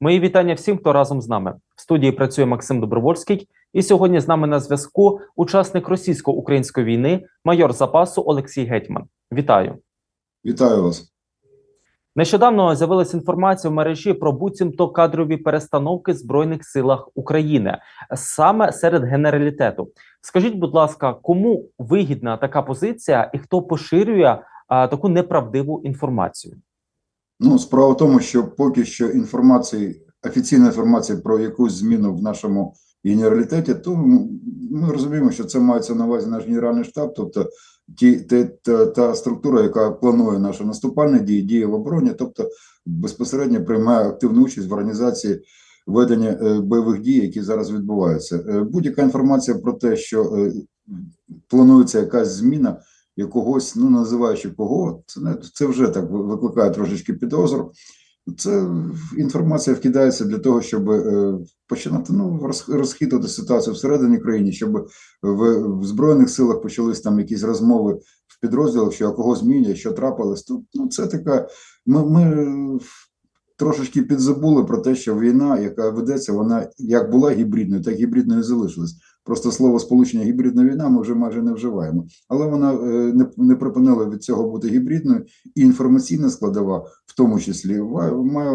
Мої вітання всім, хто разом з нами. В студії працює Максим Добровольський, і сьогодні з нами на зв'язку учасник російсько-української війни, майор запасу Олексій Гетьман. Вітаю! Вітаю вас. Нещодавно з'явилася інформація в мережі про буцімто кадрові перестановки в збройних силах України саме серед генералітету. Скажіть, будь ласка, кому вигідна така позиція і хто поширює а, таку неправдиву інформацію? Ну, справа в тому, що поки що інформації, офіційна інформація про якусь зміну в нашому генералітеті, то ми розуміємо, що це мається на увазі наш генеральний штаб, тобто ті, те, та, та структура, яка планує наші наступальні дії, діє в обороні, тобто безпосередньо приймає активну участь в організації ведення е, бойових дій, які зараз відбуваються. Е, Будь-яка інформація про те, що е, планується якась зміна якогось, ну називаючи кого, це це вже так викликає трошечки підозру. Це інформація вкидається для того, щоб е, починати ну розхитувати ситуацію всередині країни, щоб в, збройних силах почались там якісь розмови в підрозділах, що кого змінює, що трапилось. Тут ну це така. Ми, ми трошечки підзабули про те, що війна, яка ведеться, вона як була гібридною, так гібридною і залишилась. Просто слово сполучення гібридна війна ми вже майже не вживаємо, але вона е, не, не припинила від цього бути гібридною, і інформаційна складова, в тому числі, має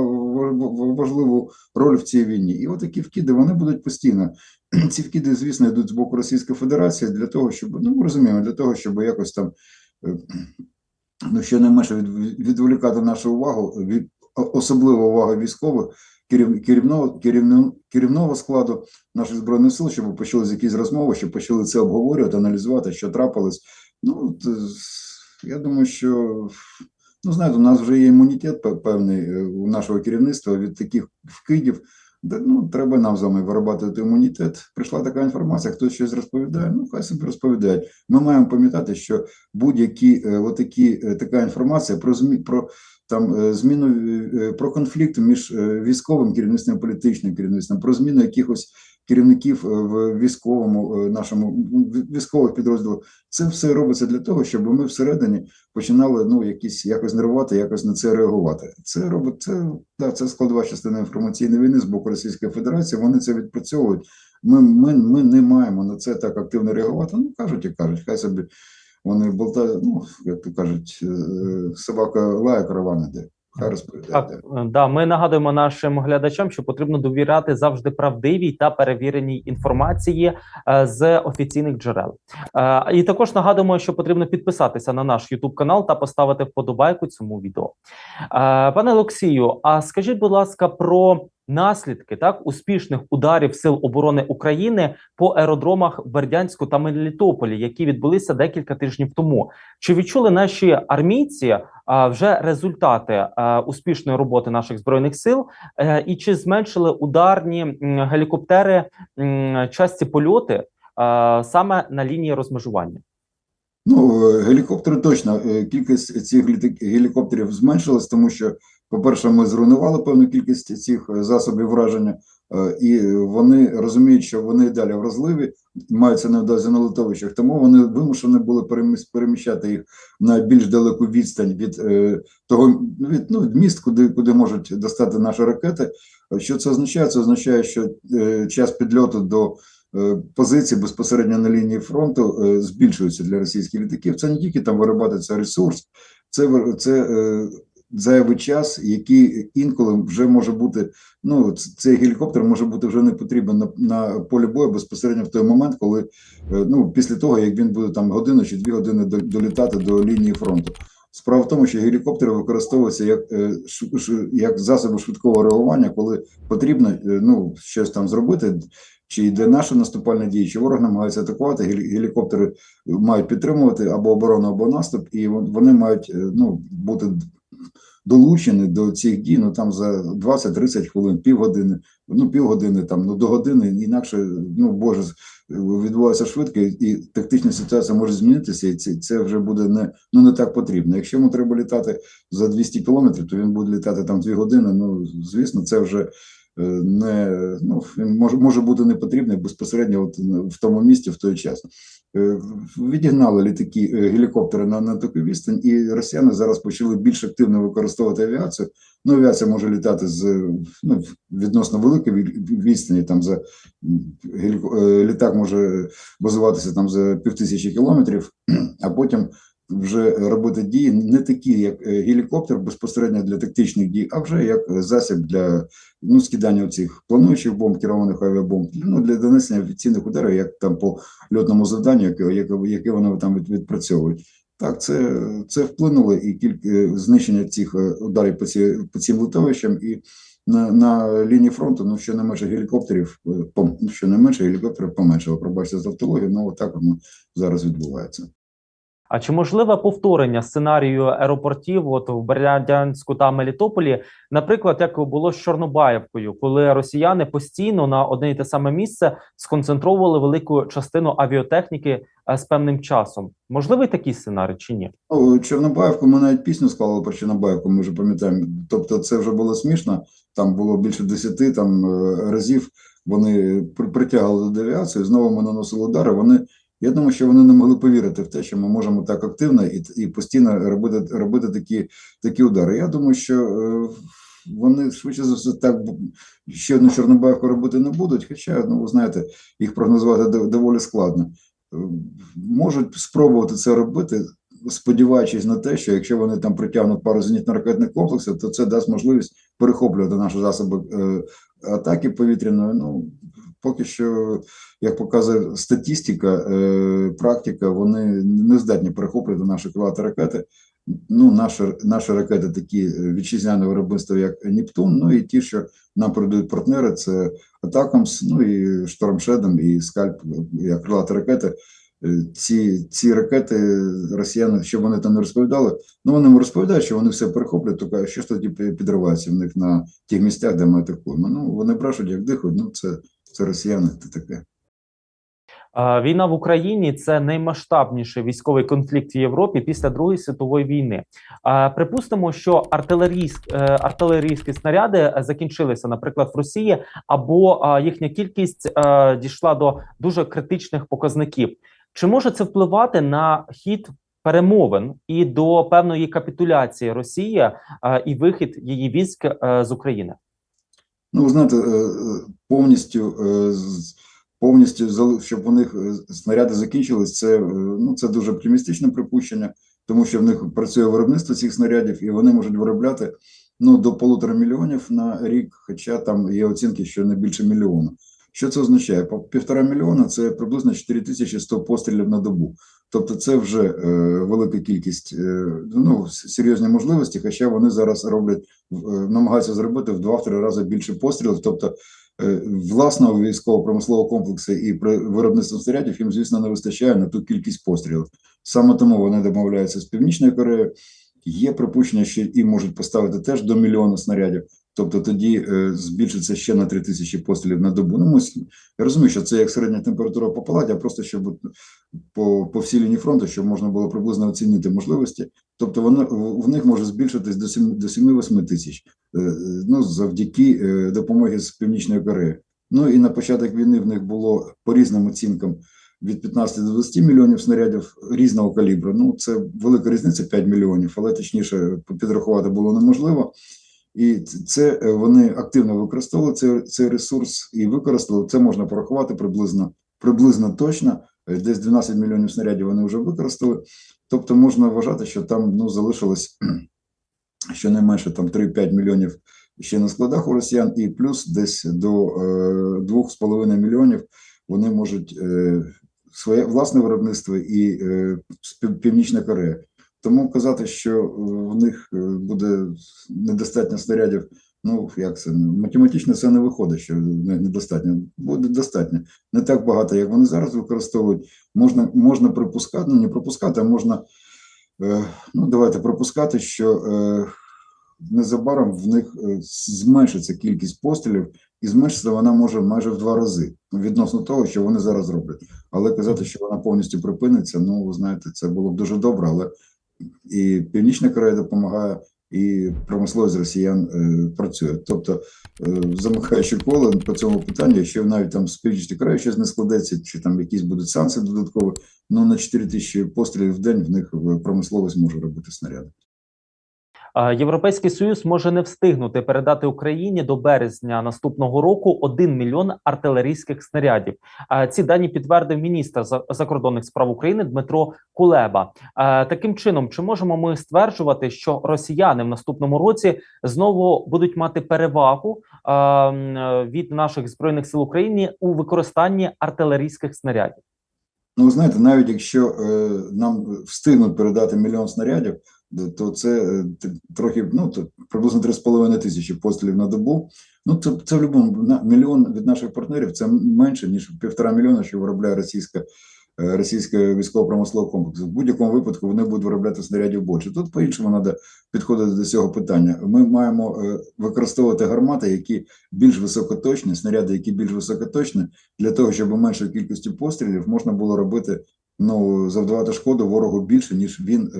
важливу роль в цій війні. І отакі вкиди вони будуть постійно. Ці вкиди, звісно, йдуть з боку Російської Федерації для того, щоб ну ми розуміємо, для того, щоб якось там ну щонайменше від, відволікати нашу увагу від особлива увага військових керівного керівного керівного складу наших збройних сил, щоб почали якісь розмови, щоб почали це обговорювати, аналізувати, що трапилось. Ну я думаю, що ну знаєте, у нас вже є імунітет певний у нашого керівництва від таких вкидів. Ну, треба нам з вами виробляти імунітет. Прийшла така інформація, хтось щось розповідає. Ну, хай собі розповідають. Ми маємо пам'ятати, що будь-які отакі така інформація про змі про там зміну про конфлікт між військовим керівництвом і політичним керівництвом, про зміну якихось керівників в військовому нашому військових підрозділах. Це все робиться для того, щоб ми всередині починали ну якісь якось нервувати, якось на це реагувати. Це робить це да, це складова частина інформаційної війни з боку Російської Федерації. Вони це відпрацьовують. Ми, ми, ми не маємо на це так активно реагувати. Ну кажуть і кажуть, хай собі. Вони болтають, ну як то кажуть, собака лає караван іде. Хай розповідає. Так, да, ми нагадуємо нашим глядачам, що потрібно довіряти завжди правдивій та перевіреній інформації е, з офіційних джерел. Е, і також нагадуємо, що потрібно підписатися на наш YouTube канал та поставити вподобайку цьому відео. Е, пане Олексію, а скажіть, будь ласка, про наслідки так успішних ударів сил оборони України по аеродромах Бердянську та Мелітополі, які відбулися декілька тижнів тому. Чи відчули наші армійці а, вже результати а, успішної роботи наших збройних сил? Е, і чи зменшили ударні м, гелікоптери м, часті польоти а, саме на лінії розмежування? Ну, гелікоптери точно кількість цих гелікоптерів зменшилась, тому що по-перше, ми зруйнували певну кількість цих засобів враження, і вони розуміють, що вони далі вразливі, маються на увазі на литовищах, тому вони вимушені були переміщати їх на більш далеку відстань від того від, ну, від міст, куди куди можуть достати наші ракети. Що це означає? Це означає, що час підльоту до позиції безпосередньо на лінії фронту збільшується для російських літаків. Це не тільки там виробляється ресурс, це це зайвий час, який інколи вже може бути. Ну цей гелікоптер може бути вже не потрібен на на полі бою безпосередньо в той момент, коли ну після того як він буде там годину чи дві години долітати до лінії фронту. Справа в тому, що гелікоптери використовуються як як засоби швидкого реагування, коли потрібно ну щось там зробити. Чи йде наша наступальна дія, чи ворог намагається атакувати, гелікоптери мають підтримувати або оборону, або наступ, і вони мають ну бути долучені до цих дій, ну там за 20-30 хвилин, півгодини, ну півгодини, там ну до години, інакше ну боже відбувається швидко, і тактична ситуація може змінитися, і це це вже буде не ну не так потрібно. Якщо йому треба літати за 200 кілометрів, то він буде літати там 2 години. Ну звісно, це вже не ну, може, може бути не потрібний безпосередньо от в тому місці в той час. Е, Відігнали літаки е, гелікоптери на, на таку відстань, і росіяни зараз почали більш активно використовувати авіацію. Ну, авіація може літати з ну, відносно великої відстані. Там за геліко- е, літак може базуватися там за півтисячі кілометрів, а потім вже робити дії не такі, як е, гелікоптер безпосередньо для тактичних дій, а вже як е, засіб для ну, скидання цих плануючих бомб, керованих авіабомб, ну для донесення офіційних ударів, як там по льотному завданню, яке, яке, яке вони там відпрацьовують. Так, це, це вплинуло і кілька знищення цих е, ударів по, ці, по цим литовищам і на, на лінії фронту, ну що не менше гелікоптерів, е, що не менше гелікоптерів поменшало. Пробачте за автологію, ну отак воно зараз відбувається. А чи можливе повторення сценарію аеропортів от в Бердянську та Мелітополі, наприклад, як було з Чорнобаївкою, коли росіяни постійно на одне і те саме місце сконцентровували велику частину авіатехніки е, з певним часом? Можливий такий сценарій чи ні? Ну, Чорнобаївку ми навіть пісню склали про Чорнобаївку, ми вже пам'ятаємо. Тобто це вже було смішно. Там було більше десяти там е, разів. Вони при- притягували до авіації, знову ми наносили удари. Вони я думаю, що вони не могли повірити в те, що ми можемо так активно і, і постійно робити, робити такі, такі удари. Я думаю, що е, вони швидше за все так ще одну Чорнобаївку робити не будуть. Хоча, ну ви знаєте, їх прогнозувати доволі складно. Е, Можуть спробувати це робити, сподіваючись на те, що якщо вони там притягнуть пару зенітно-ракетних комплексів, то це дасть можливість перехоплювати наші засоби е, атаки повітряної. Ну поки що, як показує статистика, е, практика, вони не здатні перехоплювати наші крилаті ракети. Ну, наші, наші ракети такі вітчизняне виробництво, як Нептун, ну і ті, що нам передають партнери, це Атакамс, ну і Штормшедом, і Скальп, як крилаті ракети. Е, Ці, ці ракети росіяни, що вони там не розповідали, ну вони розповідають, що вони все перехоплюють, то що ж тоді підривається в них на тих місцях, де ми атакуємо. Ну вони брешуть, як дихають, ну це, це росіяни, це таке. Війна в Україні це наймасштабніший військовий конфлікт в Європі після Другої світової війни. Припустимо, що артилерійськ, е, артилерійські снаряди закінчилися, наприклад, в Росії, або їхня кількість е, дійшла до дуже критичних показників. Чи може це впливати на хід перемовин і до певної капітуляції Росії е, і вихід її військ е, з України? Ну, ви знаєте, е, повністю, повністю щоб у них снаряди закінчились, це, ну, це дуже оптимістичне припущення, тому що в них працює виробництво цих снарядів, і вони можуть виробляти ну, до полутора мільйонів на рік, хоча там є оцінки, що не більше мільйона. Що це означає? По півтора мільйона це приблизно 4100 пострілів на добу. Тобто це вже е, велика кількість, е, ну, серйозні можливості, хоча вони зараз роблять е, намагаються зробити в два-три рази більше пострілів. Тобто е, власного військово-промислового комплексу і при виробництві снарядів їм, звісно, не вистачає на ту кількість пострілів. Саме тому вони домовляються з Північною Кореєю. Є припущення, що і можуть поставити теж до мільйона снарядів. Тобто тоді е, збільшиться ще на 3 тисячі пострілів на добу. Ну, я розумію, що це як середня температура по палаті, а просто щоб по, по всій лінії фронту, щоб можна було приблизно оцінити можливості. Тобто вони, в них може збільшитись до 7 до 7-8 тисяч, е, е, ну, завдяки допомоги з Північної Кореї. Ну і на початок війни в них було по різним оцінкам від 15 до 20 мільйонів снарядів різного калібру. Ну, це велика різниця 5 мільйонів, але точніше підрахувати було неможливо. І це е, вони активно використовували цей, цей ресурс і використали. Це можна порахувати приблизно, приблизно точно. Е, Десь 12 мільйонів снарядів вони вже використали. Тобто можна вважати, що там ну, залишилось щонайменше там 3-5 мільйонів ще на складах у росіян, і плюс десь до е, 2,5 мільйонів вони можуть е, своє власне виробництво і е, Північна Корея. Тому казати, що е, в них е, буде недостатньо снарядів, ну як це математично це не виходить, що недостатньо. Буде достатньо. Не так багато, як вони зараз використовують. Можна, можна припускати, ну не пропускати, а можна е, ну давайте пропускати, що незабаром в них зменшиться кількість пострілів, і зменшиться вона може майже в два рази відносно того, що вони зараз роблять. Але казати, що вона повністю припиниться, ну ви знаєте, це було б дуже добре, але і Північна Корея допомагає, і промисловість росіян е, працює. Тобто, е, замикаючи коло по цьому питанню, якщо навіть там з північної Кореї щось не складеться, чи там якісь будуть санкції додаткові, ну на 4 тисячі пострілів в день в них промисловість може робити снаряди. Європейський союз може не встигнути передати Україні до березня наступного року 1 мільйон артилерійських снарядів. Ці дані підтвердив міністр за- закордонних справ України Дмитро Кулеба. Таким чином, чи можемо ми стверджувати, що росіяни в наступному році знову будуть мати перевагу від наших збройних сил України у використанні артилерійських снарядів? Ну, знаєте, навіть якщо е, нам встигнуть передати мільйон снарядів, то це е, трохи ну то приблизно 3,5 тисячі пострілів на добу. Ну це, це в будь-якому на- мільйон від наших партнерів це менше ніж півтора мільйона, що виробляє російська. е, Російське військово-промислового комплексу. В будь-якому випадку вони будуть виробляти снарядів більше. Тут по-іншому треба підходити до цього питання. Ми маємо е, використовувати гармати, які більш високоточні, снаряди, які більш високоточні, для того, щоб меншою кількістю пострілів можна було робити ну, завдавати шкоду ворогу більше, ніж він,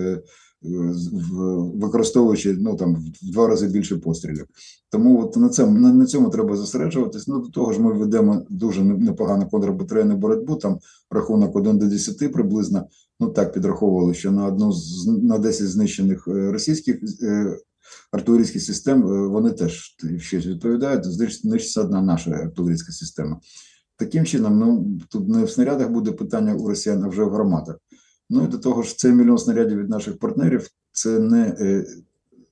використовуючи ну, там, в два рази більше пострілів. Тому от на цьому, на, на цьому треба зосереджуватись. Ну, до того ж, ми ведемо дуже непогану контрбатарейну боротьбу, там рахунок 1 до 10 приблизно, ну так підраховували, що на одну з на 10 знищених е, російських е, артилерійських систем е, вони теж щось відповідають, знищ- знищиться одна наша артилерійська система. Таким чином, ну тут не в снарядах буде питання у росіян, а вже в гарматах. Ну і до того ж, цей мільйон снарядів від наших партнерів це не е,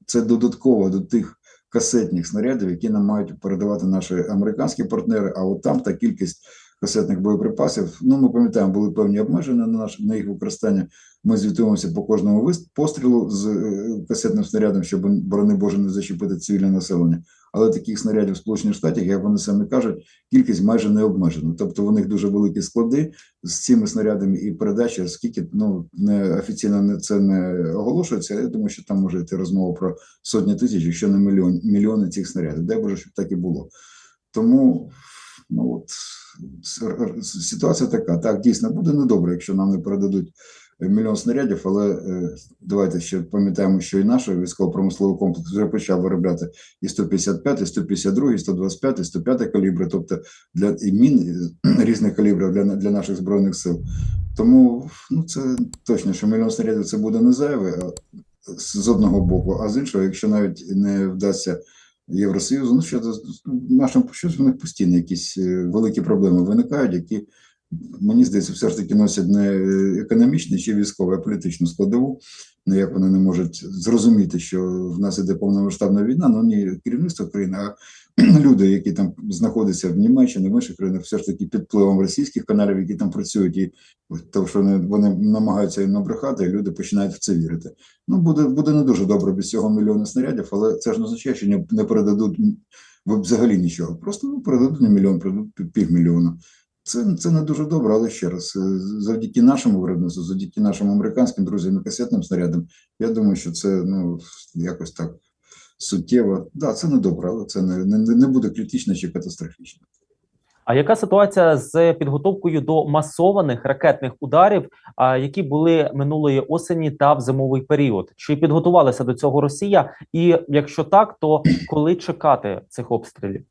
це додатково до тих касетних снарядів, які нам мають передавати наші американські партнери. А от там та кількість касетних боєприпасів. Ну, ми пам'ятаємо, були певні обмеження на наш на їх використання. Ми звітуємося по кожному пострілу з е, касетним снарядом, щоб, борони Боже, не зачепити цивільне населення. Але таких снарядів в Сполучених Штатах, як вони самі кажуть, кількість майже не обмежена. Тобто у них дуже великі склади з цими снарядами і передачі, оскільки ну не офіційно це не оголошується. Я думаю, що там може йти розмова про сотні тисяч, якщо не мільйон, мільйони цих снарядів. Дай Боже, щоб так і було. Тому ну от ситуація така. Так, дійсно буде недобре, якщо нам не передадуть мільйон снарядів, але е, давайте ще пам'ятаємо, що і наш військово-промисловий комплекс вже почав виробляти і 155, і 152, і 125, і 105 калібри, тобто для і мін е, різних калібрів для, для наших збройних сил. Тому ну це точно, що мільйон снарядів це буде не зайве з одного боку, а з іншого, якщо навіть не вдасться Євросоюзу, ну що нашим щось в них постійно якісь е, великі проблеми виникають, які мені здається, все ж таки носять не економічну чи військову, а політичну складову. Ну як вони не можуть зрозуміти, що в нас іде повномасштабна війна, ну не керівництво країни, а люди, які там знаходяться в Німеччині, в інших країнах, все ж таки під впливом російських каналів, які там працюють, і тому що вони, вони намагаються їм набрехати, і люди починають в це вірити. Ну буде буде не дуже добре без цього мільйона снарядів, але це ж не означає, що не, не передадуть взагалі нічого. Просто ну, передадуть не мільйон, передадуть півмільйона. Це, це не дуже добре, але ще раз, е, завдяки нашому виробництву, завдяки нашим американським друзям і касетним снарядам, я думаю, що це ну якось так суттєво. Да, це не добре, але це не, не, не буде критично чи катастрофічно. А яка ситуація з підготовкою до масованих ракетних ударів, які були минулої осені та в зимовий період? Чи підготувалася до цього Росія? І якщо так, то коли чекати цих обстрілів?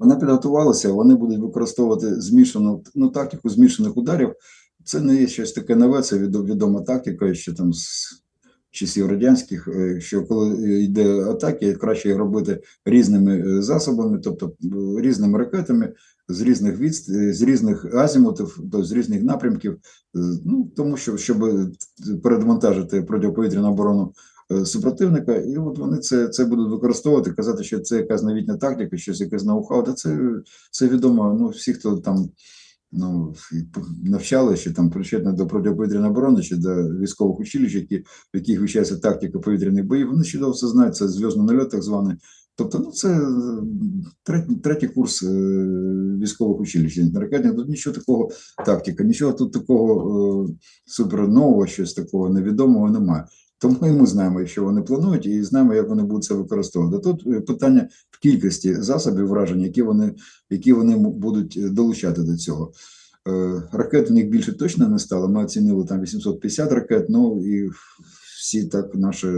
Вона підготувалася, вони будуть використовувати змішану ну, тактику змішаних ударів. Це не є щось таке нове, це відома тактика, ще там з часів радянських, е, що коли йде атаки, краще їх робити різними е, засобами, тобто е, різними ракетами з різних відст... з різних азімутів, тобто з різних напрямків. Ну тому що щоб передвантажити протиповітряну оборону супротивника, і от вони це, це будуть використовувати, казати, що це якась новітня тактика, щось якесь ноу-хау. Та це, це відомо. Ну всі, хто там ну навчали, чи там причетні до протиповітряної оборони, чи до військових училищ, які в яких вивчається тактика повітряних боїв, вони чудово все знають. Це зв'язний нальот, так званий. Тобто, ну це е, третій, третій курс е, військових училищ. Ракетних тут нічого такого тактика, нічого тут такого е, супернового, щось такого невідомого немає. Тому і ми знаємо, що вони планують, і знаємо, як вони будуть це використовувати. Тут е, питання в кількості засобів враження, які вони, які вони будуть е, долучати до цього. Е, Ракет в них більше точно не стало. Ми оцінили там 850 ракет. Ну і всі так наші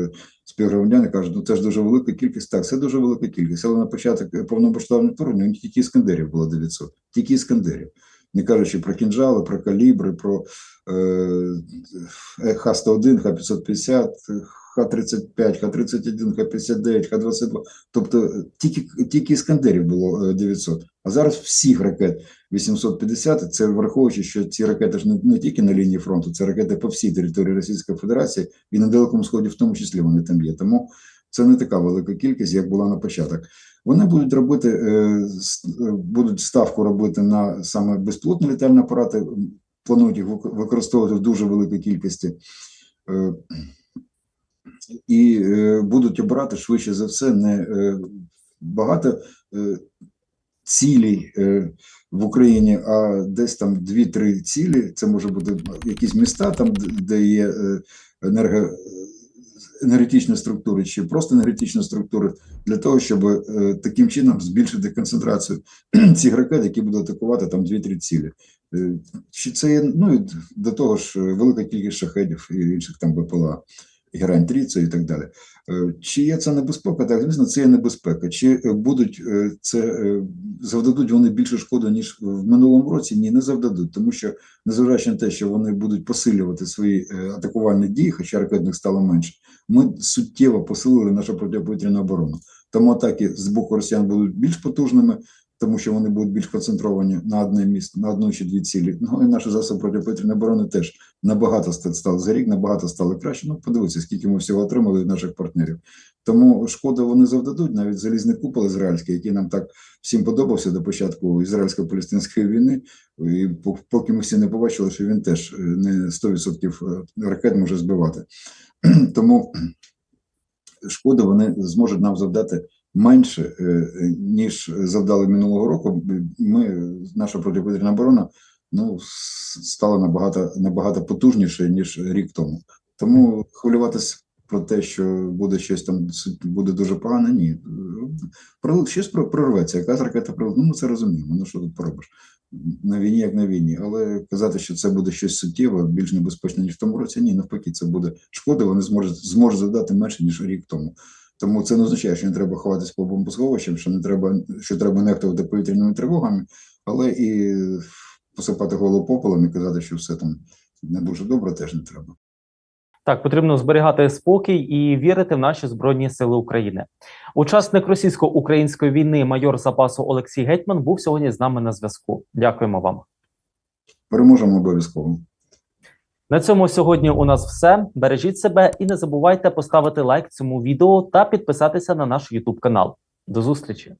співгромадяни кажуть, ну це ж дуже велика кількість. Так, це дуже велика кількість. Але на початок повномасштабного вторгнення у тільки іскандерів було 900. Тільки іскандерів. Не кажучи про кінжали, про калібри, про е, Х-101, Х-550, Х-35, Х-31, Х-59, Х-22. Тобто е, тільки, тільки іскандерів було е, 900. А зараз всіх ракет 850, це враховуючи, що ці ракети ж не, не тільки на лінії фронту, це ракети по всій території Російської Федерації і на Далекому Сході, в тому числі вони там є. Тому це не така велика кількість, як була на початок. Вони будуть робити, е, е, будуть ставку робити на саме безпілотні літальні апарати, планують їх використовувати в дуже великій кількості. Е, І будуть обирати швидше за все не багато е, в Україні, а десь там дві-три цілі. Це може бути якісь міста, там де є енерго, енергетичні структури чи просто енергетичні структури для того, щоб е, таким чином збільшити концентрацію цих ракет, які будуть атакувати там дві-три цілі. Е, Чи це ну і до того ж е, велика кількість шахедів і інших там БПЛА, герань трійця і так далі. Е, Чи є це небезпека? Так, звісно, це є небезпека. Чи е, будуть е, це завдадуть вони більше шкоди, ніж в минулому році? Ні, не завдадуть, тому що незважаючи на те, що вони будуть посилювати свої атакувальні дії, хоча ракетних стало менше, ми суттєво посилили нашу протиповітряну оборону. Тому атаки з боку росіян будуть більш потужними, тому що вони будуть більш концентровані на одне місце, на одну чи дві цілі. Ну і наші засоби протиповітряної оборони теж набагато стали за рік, набагато стали краще. Ну, подивіться, скільки ми всього отримали від наших партнерів. Тому шкоди вони завдадуть, навіть залізний купол ізраїльський, який нам так всім подобався до початку ізраїльсько-палестинської війни. І поки ми всі не побачили, що він теж е, не 100% ракет може збивати. Тому шкоди вони зможуть нам завдати менше, е, ніж завдали минулого року. Ми, наша протиповітряна оборона, ну, стала набагато, набагато потужніше, ніж рік тому. Тому хвилюватися про те, що буде щось там буде дуже погано, ні. Про щось про- прорветься. Якась ракета ну ми це розуміємо. Ну що тут поробиш? На війні, як на війні, але казати, що це буде щось суттєве, більш небезпечне, ніж в тому році, ні, навпаки, це буде шкоди, вони зможуть зможуть завдати менше, ніж рік тому. Тому це не означає, що не треба ховатися по бомбосховищам, що не треба, що треба нехтувати повітряними тривогами, але і посипати голову попелом і казати, що все там не дуже добре, теж не треба. Так, потрібно зберігати спокій і вірити в наші збройні сили України. Учасник російсько-української війни, майор запасу Олексій Гетьман, був сьогодні з нами на зв'язку. Дякуємо вам. Переможемо обов'язково. На цьому сьогодні у нас все. Бережіть себе і не забувайте поставити лайк цьому відео та підписатися на наш YouTube канал. До зустрічі!